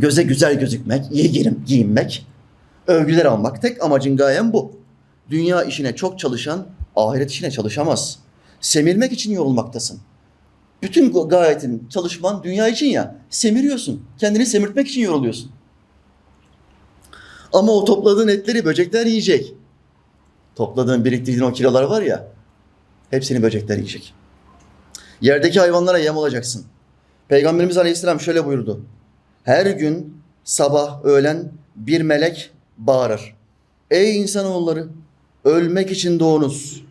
göze güzel gözükmek, iyi giyin- giyinmek, övgüler almak. Tek amacın gayen bu. Dünya işine çok çalışan ahiret işine çalışamaz. Semirmek için yorulmaktasın. Bütün gayetin, çalışman dünya için ya. Semiriyorsun. Kendini semirtmek için yoruluyorsun. Ama o topladığın etleri böcekler yiyecek. Topladığın, biriktirdiğin o kilolar var ya, hepsini böcekler yiyecek. Yerdeki hayvanlara yem olacaksın. Peygamberimiz Aleyhisselam şöyle buyurdu. Her gün sabah, öğlen bir melek bağırır. Ey insanoğulları, ölmek için doğunuz.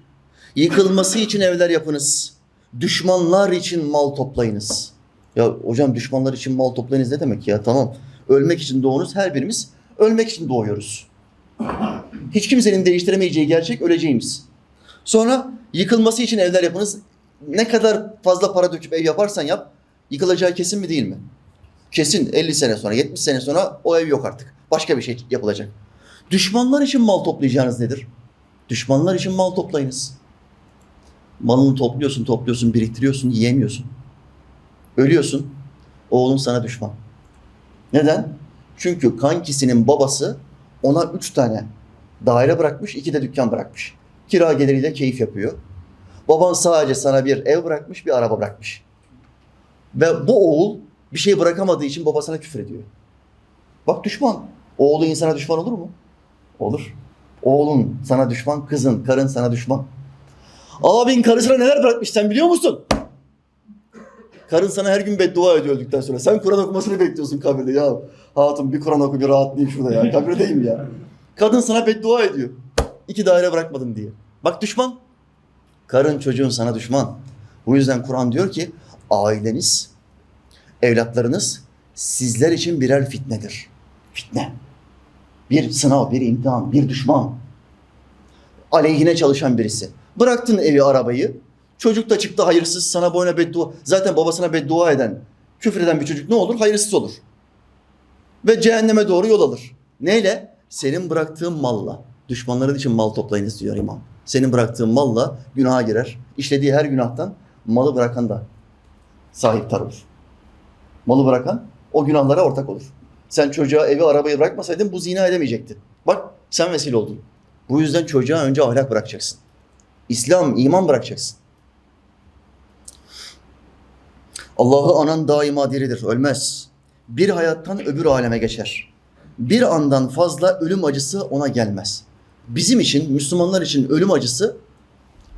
Yıkılması için evler yapınız. Düşmanlar için mal toplayınız. Ya hocam düşmanlar için mal toplayınız ne demek ya? Tamam. Ölmek için doğunuz her birimiz ölmek için doğuyoruz. Hiç kimsenin değiştiremeyeceği gerçek öleceğimiz. Sonra yıkılması için evler yapınız. Ne kadar fazla para döküp ev yaparsan yap, yıkılacağı kesin mi değil mi? Kesin 50 sene sonra, 70 sene sonra o ev yok artık. Başka bir şey yapılacak. Düşmanlar için mal toplayacağınız nedir? Düşmanlar için mal toplayınız. Malını topluyorsun, topluyorsun, biriktiriyorsun, yiyemiyorsun. Ölüyorsun. Oğlun sana düşman. Neden? Çünkü kankisinin babası ona üç tane daire bırakmış, iki de dükkan bırakmış. Kira geliriyle keyif yapıyor. Baban sadece sana bir ev bırakmış, bir araba bırakmış. Ve bu oğul bir şey bırakamadığı için babasına küfür ediyor. Bak düşman. Oğlu insana düşman olur mu? Olur. Oğlun sana düşman, kızın, karın sana düşman. Abin karısına neler bırakmış sen biliyor musun? Karın sana her gün beddua ediyor öldükten sonra. Sen Kur'an okumasını bekliyorsun kabirde ya. Hatun bir Kur'an oku bir rahatlayayım şurada ya. Kabirdeyim ya. Kadın sana beddua ediyor. İki daire bırakmadım diye. Bak düşman. Karın çocuğun sana düşman. Bu yüzden Kur'an diyor ki aileniz, evlatlarınız sizler için birer fitnedir. Fitne. Bir sınav, bir imtihan, bir düşman. Aleyhine çalışan birisi. Bıraktın evi, arabayı. Çocuk da çıktı hayırsız sana boyuna beddua. Zaten babasına beddua eden, küfür eden bir çocuk ne olur? Hayırsız olur. Ve cehenneme doğru yol alır. Neyle? Senin bıraktığın malla. Düşmanların için mal toplayınız diyor imam. Senin bıraktığın malla günaha girer. İşlediği her günahtan malı bırakan da sahiptar olur. Malı bırakan o günahlara ortak olur. Sen çocuğa evi arabayı bırakmasaydın bu zina edemeyecekti. Bak sen vesile oldun. Bu yüzden çocuğa önce ahlak bırakacaksın. İslam, iman bırakacaksın. Allah'ı anan daima diridir, ölmez. Bir hayattan öbür aleme geçer. Bir andan fazla ölüm acısı ona gelmez. Bizim için, Müslümanlar için ölüm acısı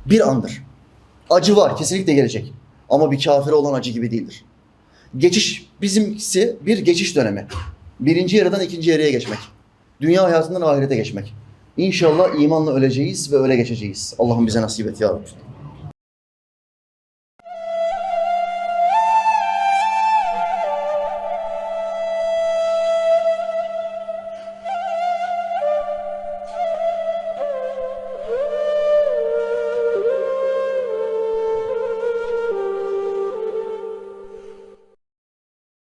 bir andır. Acı var, kesinlikle gelecek. Ama bir kafire olan acı gibi değildir. Geçiş, bizimkisi bir geçiş dönemi. Birinci yarıdan ikinci yarıya geçmek. Dünya hayatından ahirete geçmek. İnşallah imanla öleceğiz ve öyle geçeceğiz. Allah'ım bize nasip et ya Rabbi.